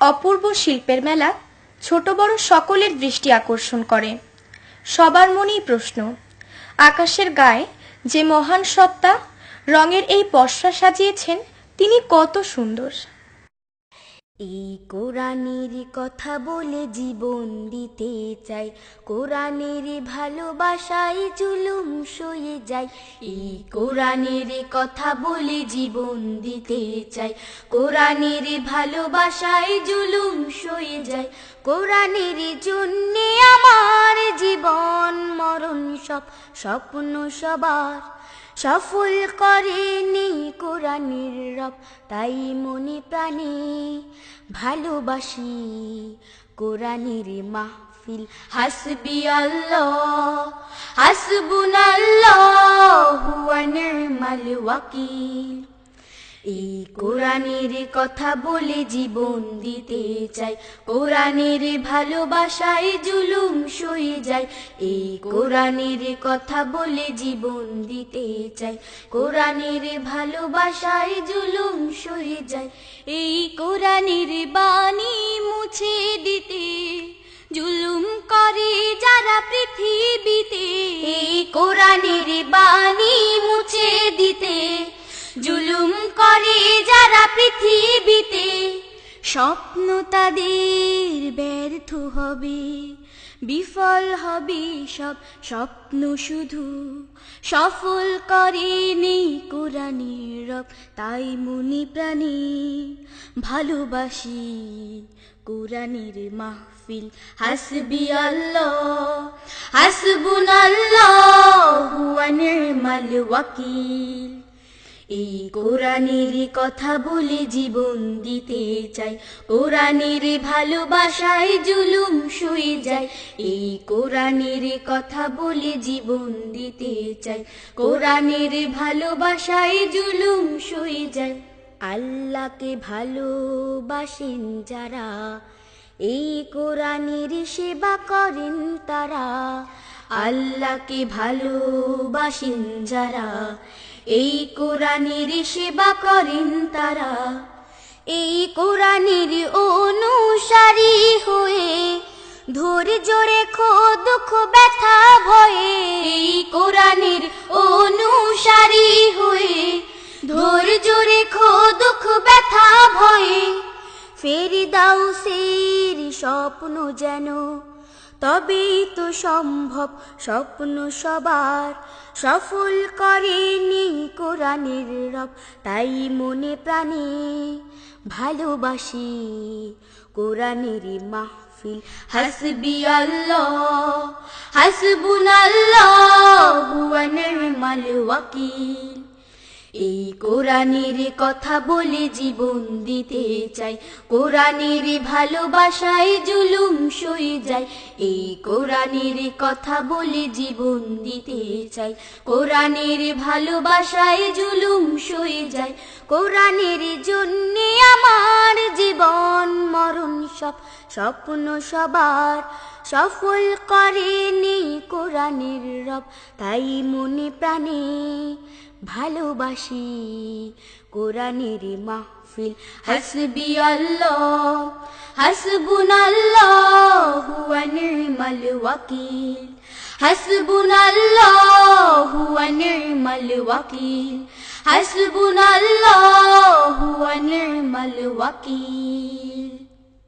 অপূর্ব শিল্পের মেলা ছোট বড় সকলের দৃষ্টি আকর্ষণ করে। সবার মনেই প্রশ্ন, আকাশের গায়ে যে মহান সত্তা, রঙের এই পসরা সাজিয়েছেন তিনি কত সুন্দর। এই কোরআনের কথা বলে জীবন দিতে চাই, কোরআনের ভালোবাসায় জুলুম যায় এই কোরআনের কথা বলে জীবন দিতে চাই। কোরআনের ভালোবাসায় জুলুম সয়ে যায়। কোরআনের জন্যে আমার জীবন মরণ সব স্বপ্ন সবার। সফল করেনি কোরআনের রব, তাই মনে প্রাণে ভালোবাসি। কোরআনের মাহফিল, হাসবি আল্লাহ, হাসবুন আল্লাহ। ওয়াকিল। এই কোরআনের কথা বলে জীবন দিতে চাই, কোরআনের ভালোবাসায় জুলুম সয়ে যায়। এই কোরআনের কথা বলে জীবন দিতে চাই, কোরআনের ভালোবাসায় জুলুম সয়ে যায়। এই কোরআনের বাণী কোরআনের বাণী মুছে দিতে জুলুম করে যারা পৃথিবীতে স্বপ্ন তাদের ব্যর্থ হবে। বিফল হবে সব স্বপ্ন শুধু। সফল করে নেই কোরআনের রব, তাই মুনি প্রাণী। ভালোবাসি কোরআনের মাহফিল। হাসবি আল্লাহ, হাসবুন আল্লাহ, হুয়া নি'মাল ওয়াকিল। এই কোরআনের কথা বলে জীবন দিতে চাই। কোরআনের ভালোবাসায় জুলুম সয়ে যায়। এই কোরআনের কথা বলে জীবন দিতে চাই। কোরআনের ভালোবাসায় জুলুম সয়ে যায়। আল্লাহকে ভালোবাসেন যারা, এই কোরআনের সেবা করেন তারা। আল্লাহকে ভালোবাসেন যারা এই কোরআনের সেবা করেন তারা। এই কোরআনের অনুসারী হয়ে ধৈর্য রেখো, দুঃখ, ব্যথা, ভয়ে। এই কোরআনের অনুসারী হয়ে ধৈর্য রেখো, দুঃখ, ব্যথা, ভয়ে। ফেরি দাও সেই স্বপ্ন যেন তবেই তো সম্ভব স্বপ্ন সবার। সফল করেনি কোরআনের রব, তাই মনে প্রাণে ভালোবাসি কোরআনের মাহফিল। হাসবি আল্লাহ, হাসবুন আল্লাহ, হুয়া নি'মাল ওয়াকিল। এই কোরআনের কথা বলে জীবন দিতে চাই। কোরআনের ভালোবাসায় জুলুম সয়ে যায়। এই কোরআনের কথা বলে জীবন দিতে চাই। কোরআনের ভালোবাসায় জুলুম সয়ে যায়। কোরআনের জন্যে আমার জীবন মরণ সব স্বপ্ন সবার। সফল করেনি কোরআনের রব, তাই মনে প্রাণে ভালোবাসি কোরআনের মাহফিল। হাসবি আল্লাহ, হাসবুন আল্লাহ হুয়া নি'মাল ওয়াকিল। হাসবুন আল্লাহ হুয়া নি'মাল ওয়াকিল। হাসবুন আল্লাহ হুয়া নি'মাল ওয়াকিল।